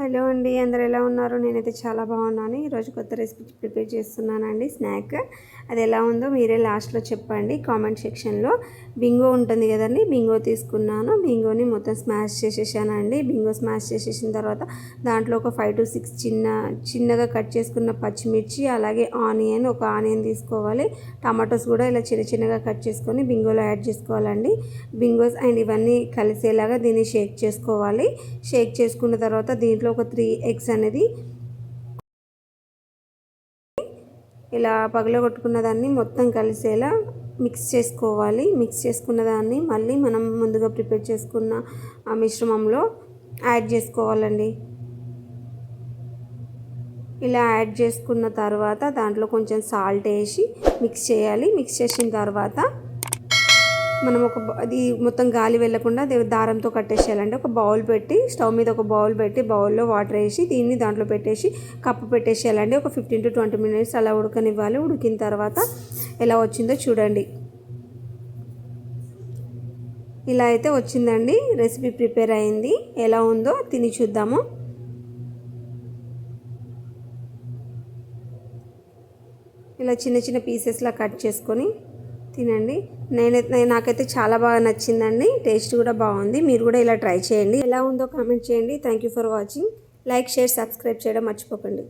Hello అండి అందరు ఎలా ఉన్నారు? నేనైతే చాలా బాగున్నాను. ఈరోజు కొత్త రెసిపీ ప్రిపేర్ చేస్తున్నానండి స్నాక్ అది ఎలా ఉందో మీరే లాస్ట్లో చెప్పండి. కామెంట్ సెక్షన్లో బింగో ఉంటుంది కదండి బింగో తీసుకున్నాను. బింగోని మొత్తం స్మాష్ చేసేసానండి. బింగో స్మాష్ చేసేసిన తర్వాత దాంట్లో ఒక ఫైవ్ టు సిక్స్ చిన్న చిన్నగా కట్ చేసుకున్న పచ్చిమిర్చి అలాగే ఆనియన్ ఒక ఆనియన్ తీసుకోవాలి. టమాటోస్ కూడా ఇలా చిన్న చిన్నగా కట్ చేసుకొని బింగోలో యాడ్ చేసుకోవాలండి. బింగోస్ అండ్ ఇవన్నీ కలిసేలాగా దీన్ని షేక్ చేసుకోవాలి. షేక్ చేసుకున్న తర్వాత దీంట్లో ఒక త్రీ ఎగ్స్ అనేది ఇలా పగలగొట్టుకున్న దాన్ని మొత్తం కలిసేలా మిక్స్ చేసుకోవాలి. మిక్స్ చేసుకున్న దాన్ని మళ్ళీ మనం ముందుగా ప్రిపేర్ చేసుకున్న ఆ మిశ్రమంలో యాడ్ చేసుకోవాలండి. ఇలా యాడ్ చేసుకున్న తర్వాత దాంట్లో కొంచెం సాల్ట్ వేసి మిక్స్ చేయాలి. మిక్స్ చేసిన తర్వాత మనం ఒక అది మొత్తం గాలి వెళ్ళకుండా దారంతో కట్టేసేయాలండి. ఒక బౌల్ పెట్టి స్టవ్ మీద ఒక బౌల్ పెట్టి బౌల్లో వాటర్ వేసి దీన్ని దాంట్లో పెట్టేసి కప్పు పెట్టేసేయాలండి. ఒక ఫిఫ్టీన్ టు ట్వంటీ మినిట్స్ అలా ఉడకనివ్వాలి. ఉడికిన తర్వాత ఎలా వచ్చిందో చూడండి. ఇలా అయితే వచ్చిందండి. రెసిపీ ప్రిపేర్ అయింది. ఎలా ఉందో తిని చూద్దాము. ఇలా చిన్న చిన్న పీసెస్లా కట్ చేసుకొని తినండి. నేనైతే నాకైతే చాలా బాగా నచ్చిందండి. టేస్ట్ కూడా బాగుంది. మీరు కూడా ఇలా ట్రై చేయండి. ఎలా ఉందో కామెంట్ చేయండి. Thank you for watching like share subscribe చేయడం మర్చిపోకండి.